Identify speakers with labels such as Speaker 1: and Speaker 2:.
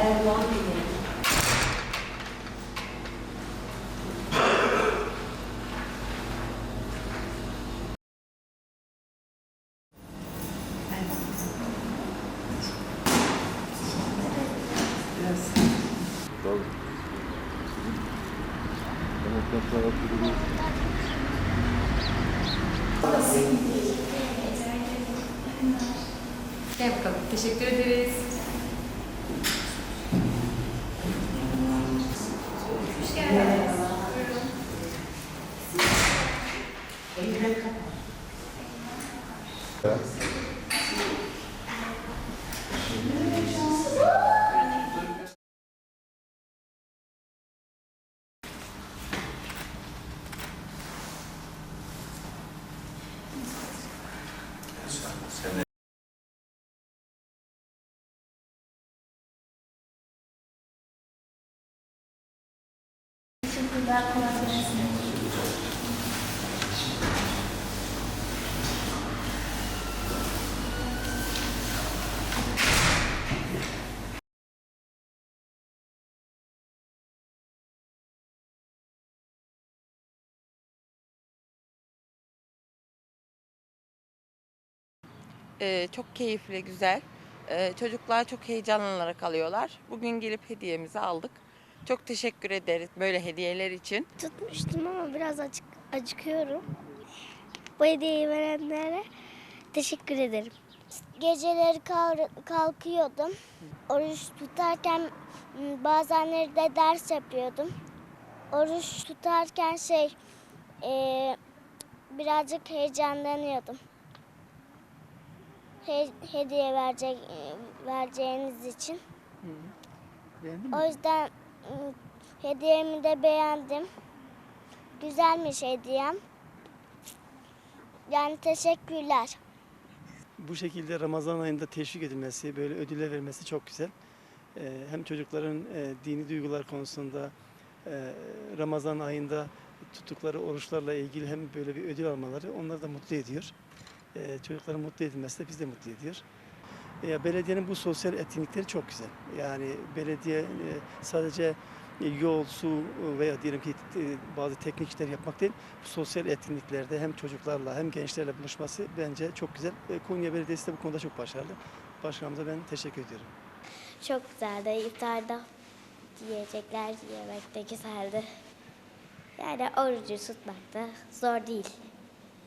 Speaker 1: Erdoğan Bilek.
Speaker 2: Gel bakalım. Teşekkür ederiz.
Speaker 3: がこの
Speaker 4: Ee, çok keyifli, güzel. Ee, çocuklar çok heyecanlanarak alıyorlar. Bugün gelip hediyemizi aldık. Çok teşekkür ederiz böyle hediyeler için.
Speaker 3: Tutmuştum ama biraz acık, acıkıyorum. Bu hediyeyi verenlere teşekkür ederim. Geceleri kal- kalkıyordum. Oruç tutarken m, bazenleri de ders yapıyordum. Oruç tutarken şey eee, birazcık heyecanlanıyordum. He- hediye verecek e, vereceğiniz için.
Speaker 4: Beğendin
Speaker 3: O yüzden hediyemi de beğendim. Güzelmiş hediyem. Yani teşekkürler.
Speaker 5: Bu şekilde Ramazan ayında teşvik edilmesi, böyle ödüller vermesi çok güzel. Ee, hem çocukların e, dini duygular konusunda e, Ramazan ayında tuttukları oruçlarla ilgili hem böyle bir ödül almaları onları da mutlu ediyor. Ee, çocukların mutlu edilmesi de bizi de mutlu ediyor. Belediyenin bu sosyal etkinlikleri çok güzel. Yani belediye e, sadece e, yol, su veya diyelim ki e, bazı teknik işler yapmak değil, sosyal etkinliklerde hem çocuklarla hem gençlerle buluşması bence çok güzel. E, Konya Belediyesi de bu konuda çok başarılı. Başkanımıza ben teşekkür ediyorum.
Speaker 3: Çok güzeldi. İftarda yiyecekler yemek de güzeldi. Yani orucu tutmak da zor değil.